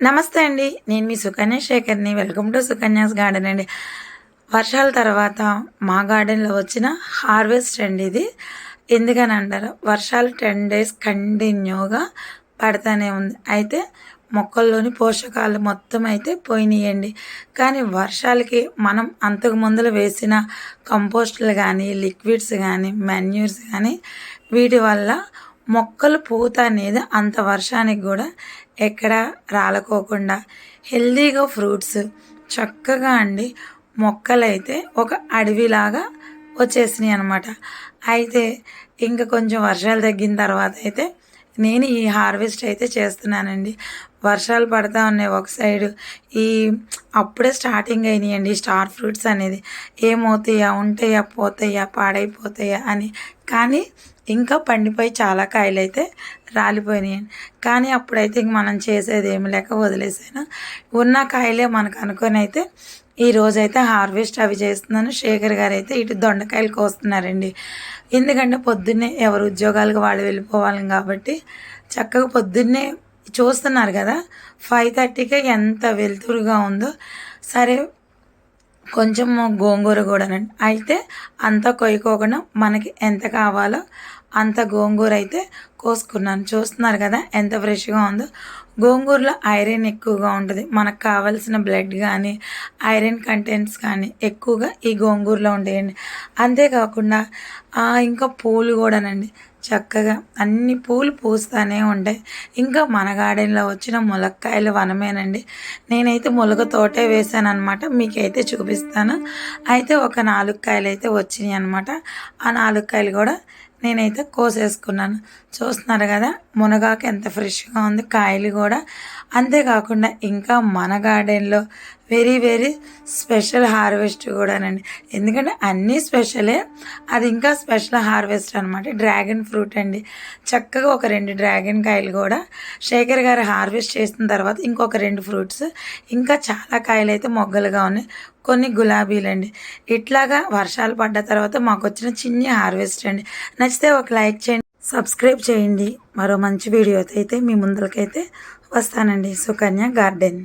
నమస్తే అండి. నేను మీ సుకన్య శేఖర్ని. వెల్కమ్ టు సుకన్యాస్ గార్డెన్ అండి. వర్షాల తర్వాత మా గార్డెన్లో వచ్చిన హార్వెస్ట్ అండి ఇది. ఎందుకని అంటారు? వర్షాలు టెన్ డేస్ కంటిన్యూగా పడతానే ఉంది. అయితే మొక్కల్లోని పోషకాలు మొత్తం అయితే పోయినాయండి. కానీ వర్షాలకి మనం అంతకు ముందులో వేసిన కంపోస్టులు కానీ లిక్విడ్స్ కానీ మెన్యూర్స్ కానీ వీటి వల్ల మొక్కలు పూత అనేది అంత వర్షానికి కూడా ఎక్కడ రాలకోకుండా హెల్దీగా ఫ్రూట్స్ చక్కగా అండి. మొక్కలైతే ఒక అడవిలాగా వచ్చేసినాయి అనమాట అయితే ఇంకా కొంచెం వర్షాలు తగ్గిన తర్వాత అయితే నేను ఈ హార్వెస్ట్ అయితే చేస్తున్నానండి. వర్షాలు పడతా ఉన్నాయి ఒక సైడు. ఈ అప్పుడే స్టార్టింగ్ అయినాయండి స్టార్ ఫ్రూట్స్ అనేది. ఏమవుతాయా ఉంటాయా పోతాయా పాడైపోతాయా అని కానీ ఇంకా పండిపోయి చాలా కాయలు అయితే రాలిపోయినాయి. కానీ అప్పుడైతే ఇంక మనం చేసేది ఏమి లేక వదిలేసాను. ఉన్న కాయలే మనకు అనుకొని అయితే ఈ రోజైతే హార్వెస్ట్ అవి చేస్తున్నాను. శేఖర్ గారు అయితే ఇటు దొండకాయలు కోస్తున్నారండి. ఎందుకంటే పొద్దున్నే ఎవరు ఉద్యోగాలకు వాళ్ళు వెళ్ళిపోవాలి కాబట్టి చక్కగా పొద్దున్నే చూస్తున్నారు కదా. ఫైవ్ థర్టీకే ఎంత వెలుతురుగా ఉందో. సరే కొంచెం గోంగూర కూడానండి అయితే అంతా కొయ్యకోకుండా మనకి ఎంత కావాలో అంత గోంగూర అయితే కోసుకున్నాను. చూస్తున్నారు కదా ఎంత ఫ్రెష్గా ఉందో. గోంగూరలో ఐరన్ ఎక్కువగా ఉంటుంది. మనకు కావాల్సిన బ్లడ్ కానీ ఐరన్ కంటెంట్స్ కానీ ఎక్కువగా ఈ గోంగూరలో ఉండేయండి అంతేకాకుండా ఇంకా పూలు కూడానండి. చక్కగా అన్ని పూలు పూస్తూనే ఉంటాయి. ఇంకా మన గార్డెన్లో వచ్చిన ములక్కాయలు వనమేనండి. నేనైతే ములగ తోటే వేసాను అనమాట మీకైతే చూపిస్తాను. అయితే ఒక నాలుగు కాయలు అయితే వచ్చినాయి అనమాట ఆ నాలుగు కాయలు కూడా నేనైతే కోసేసుకున్నాను. చూస్తున్నారు కదా మునగాకు ఎంత ఫ్రెష్గా ఉంది కాయలు కూడా. అంతేకాకుండా ఇంకా మన గార్డెన్లో వెరీ వెరీ స్పెషల్ హార్వెస్ట్ కూడానండి. ఎందుకంటే అన్నీ స్పెషలే అది ఇంకా స్పెషల్ హార్వెస్ట్ అనమాట డ్రాగన్ ఫ్రూట్ అండి. చక్కగా ఒక రెండు డ్రాగన్ కాయలు కూడా శేఖర్ గారు హార్వెస్ట్ చేసిన తర్వాత ఇంకొక రెండు ఫ్రూట్స్ ఇంకా చాలా కాయలు అయితే మొగ్గలుగా ఉన్నాయి. కొన్ని గులాబీలండి. ఇట్లాగా వర్షాలు పడ్డ తర్వాత మాకు వచ్చిన చిన్న హార్వెస్ట్ అండి. నచ్చితే ఒక లైక్ చేయండి సబ్స్క్రైబ్ చేయండి. మరో మంచి వీడియోతో అయితే మీ ముందరకైతే వస్తానండి. సుకన్య గార్డెన్.